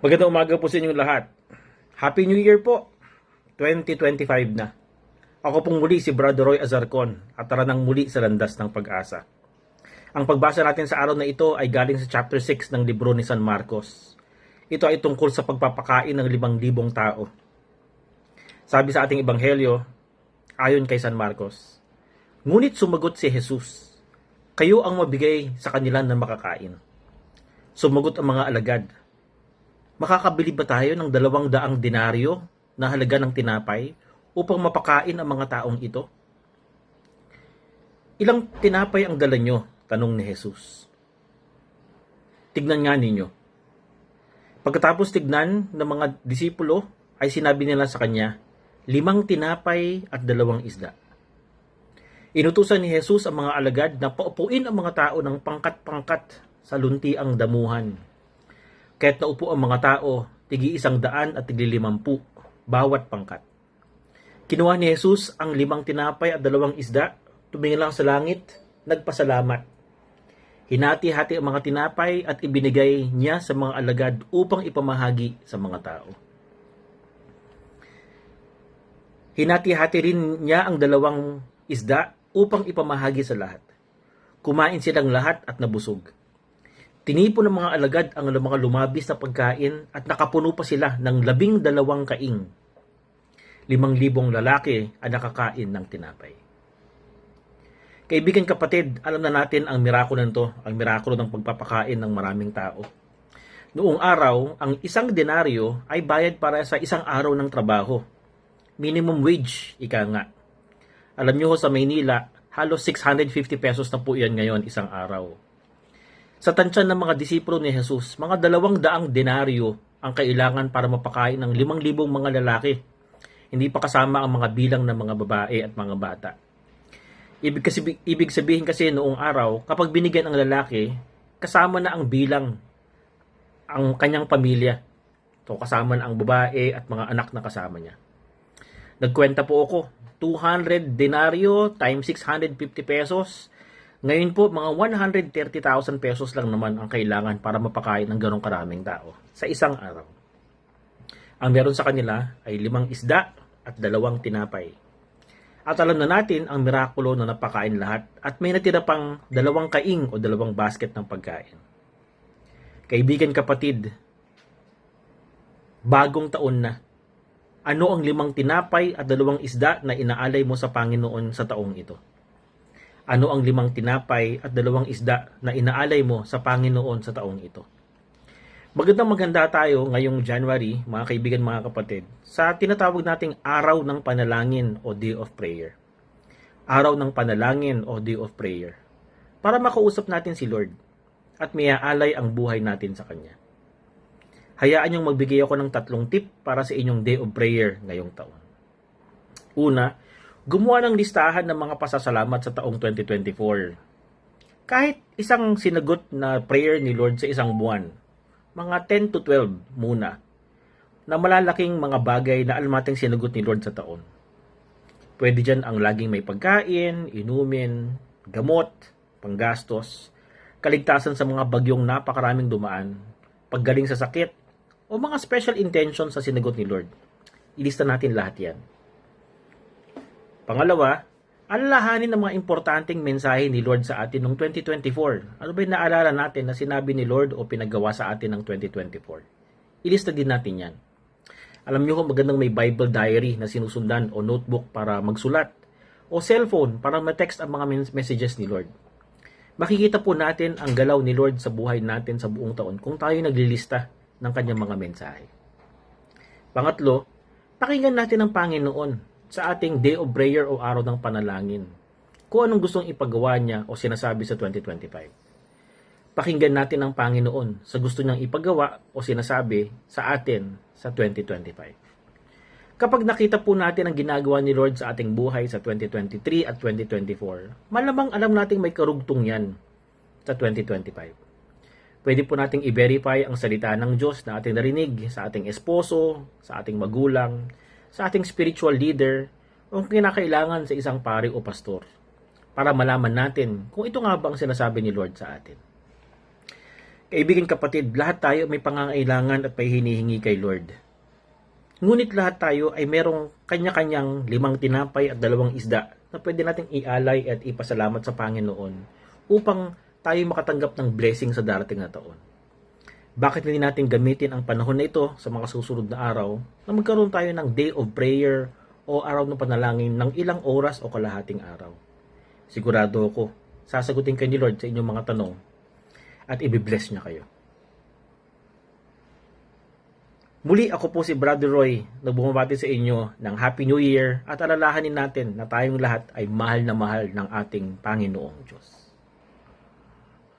Magandang umaga po sa inyong lahat. Happy New Year po! 2025 na. Ako pong muli si Brother Roy Azarcon at tara nang muli sa landas ng pag-asa. Ang pagbasa natin sa araw na ito ay galing sa chapter 6 ng libro ni San Marcos. Ito ay tungkol sa pagpapakain ng limang libong tao. Sabi sa ating ebanghelyo, ayon kay San Marcos, Ngunit sumagot si Jesus, Kayo ang mabigay sa kanila na makakain. Sumagot ang mga alagad, Makakabili ba tayo ng dalawang daang denaryo na halaga ng tinapay upang mapakain ang mga taong ito? Ilang tinapay ang dala nyo? Tanong ni Jesus. Tignan nga ninyo. Pagkatapos tignan ng mga disipulo, ay sinabi nila sa kanya, limang tinapay at dalawang isda. Inutusan ni Jesus ang mga alagad na paupuin ang mga tao ng pangkat-pangkat sa luntiang damuhan Kaya't naupo ang mga tao, tigi isang daan at tigi limampu, bawat pangkat. Kinuha ni Jesus ang limang tinapay at dalawang isda, tumingin lang sa langit, nagpasalamat. Hinati-hati ang mga tinapay at ibinigay niya sa mga alagad upang ipamahagi sa mga tao. Hinati-hati rin niya ang dalawang isda upang ipamahagi sa lahat. Kumain silang lahat at nabusog. Tinipon ng mga alagad ang mga lumabis na pagkain at nakapuno pa sila ng labing dalawang kaing. Limang libong lalaki ang nakakain ng tinapay. Kaibigan kapatid, alam na natin ang mirakulo nito, ang mirakulo ng pagpapakain ng maraming tao. Noong araw, ang isang denaryo ay bayad para sa isang araw ng trabaho. Minimum wage, ika nga. Alam nyo sa Maynila, halos 650 pesos na po yan ngayon isang araw. Sa tansyan ng mga disipulo ni Jesus, mga dalawang daang denaryo ang kailangan para mapakain ng limang libong mga lalaki. Hindi pa kasama ang mga bilang ng mga babae at mga bata. Ibig, kasi, ibig sabihin kasi noong araw, kapag binigyan ang lalaki, kasama na ang bilang ang kanyang pamilya. So kasama na ang babae at mga anak na kasama niya. Nagkwenta po ako, 200 denaryo times 650 pesos ngayon po, mga 130,000 pesos lang naman ang kailangan para mapakain ng ganong karaming tao sa isang araw. Ang meron sa kanila ay limang isda at dalawang tinapay. At alam na natin ang mirakulo na napakain lahat at may natira pang dalawang kaing o dalawang basket ng pagkain. Kaibigan kapatid, bagong taon na. Ano ang limang tinapay at dalawang isda na inaalay mo sa Panginoon sa taong ito? Ano ang limang tinapay at dalawang isda na inaalay mo sa Panginoon sa taong ito? Magandang maganda tayo ngayong January, mga kaibigan, mga kapatid, sa tinatawag nating araw ng panalangin o Day of Prayer. Araw ng panalangin o Day of Prayer. Para makausap natin si Lord at may aalay ang buhay natin sa Kanya. Hayaan niyong magbigay ako ng tatlong tip para sa inyong Day of Prayer ngayong taon. Una, gumawa ng listahan ng mga pasasalamat sa taong 2024. Kahit isang sinagot na prayer ni Lord sa isang buwan, mga 10 to 12 muna, na malalaking mga bagay na almating sinagot ni Lord sa taon. Pwede dyan ang laging may pagkain, inumin, gamot, panggastos, kaligtasan sa mga bagyong napakaraming dumaan, paggaling sa sakit, o mga special intentions sa sinagot ni Lord. Ilista natin lahat yan. Pangalawa, alalahanin ang mga importanteng mensahe ni Lord sa atin noong 2024. Ano ba yung naalala natin na sinabi ni Lord o pinagawa sa atin ng 2024? Ilista din natin yan. Alam niyo kung magandang may Bible diary na sinusundan o notebook para magsulat o cellphone para ma-text ang mga messages ni Lord. Makikita po natin ang galaw ni Lord sa buhay natin sa buong taon kung tayo naglilista ng kanyang mga mensahe. Pangatlo, pakinggan natin ang Panginoon sa ating day of prayer o araw ng panalangin. Kung anong gustong ipagawa niya o sinasabi sa 2025. Pakinggan natin ang Panginoon sa gusto niyang ipagawa o sinasabi sa atin sa 2025. Kapag nakita po natin ang ginagawa ni Lord sa ating buhay sa 2023 at 2024, malamang alam nating may karugtong yan sa 2025. Pwede po nating i-verify ang salita ng Diyos na ating narinig sa ating esposo, sa ating magulang, sa ating spiritual leader o kinakailangan sa isang pari o pastor para malaman natin kung ito nga ba ang sinasabi ni Lord sa atin. Kaibigan kapatid, lahat tayo may pangangailangan at may hinihingi kay Lord. Ngunit lahat tayo ay merong kanya-kanyang limang tinapay at dalawang isda na pwede nating ialay at ipasalamat sa Panginoon upang tayo makatanggap ng blessing sa darating na taon. Bakit hindi natin gamitin ang panahon na ito sa mga susunod na araw na magkaroon tayo ng day of prayer o araw ng panalangin ng ilang oras o kalahating araw? Sigurado ako, sasagutin kayo ni Lord sa inyong mga tanong at ibibless niya kayo. Muli ako po si Brother Roy na bumabati sa inyo ng Happy New Year at alalahanin natin na tayong lahat ay mahal na mahal ng ating Panginoong Diyos.